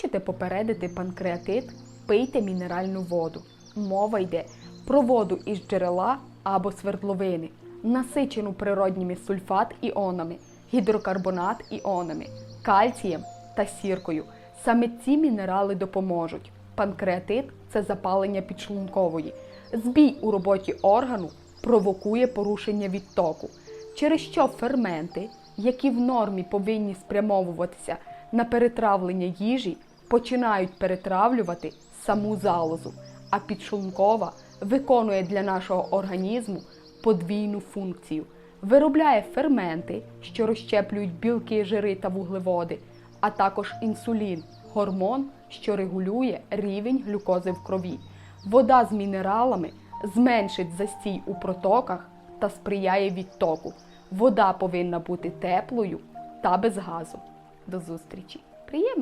Хочете попередити панкреатит? Пийте мінеральну воду. Мова йде про воду із джерела або свердловини, насичену природніми сульфат іонами, гідрокарбонат іонами, кальцієм та сіркою. Саме ці мінерали допоможуть. Панкреатит це запалення підшлункової. Збій у роботі органу провокує порушення відтоку, через що ферменти, які в нормі повинні спрямовуватися на перетравлення їжі, починають перетравлювати саму залозу, а підшлункова виконує для нашого організму подвійну функцію. Виробляє ферменти, що розщеплюють білки, жири та вуглеводи, а також інсулін гормон, що регулює рівень глюкози в крові. Вода з мінералами зменшить застій у протоках та сприяє відтоку. Вода повинна бути теплою та без газу. До зустрічі! Приємно!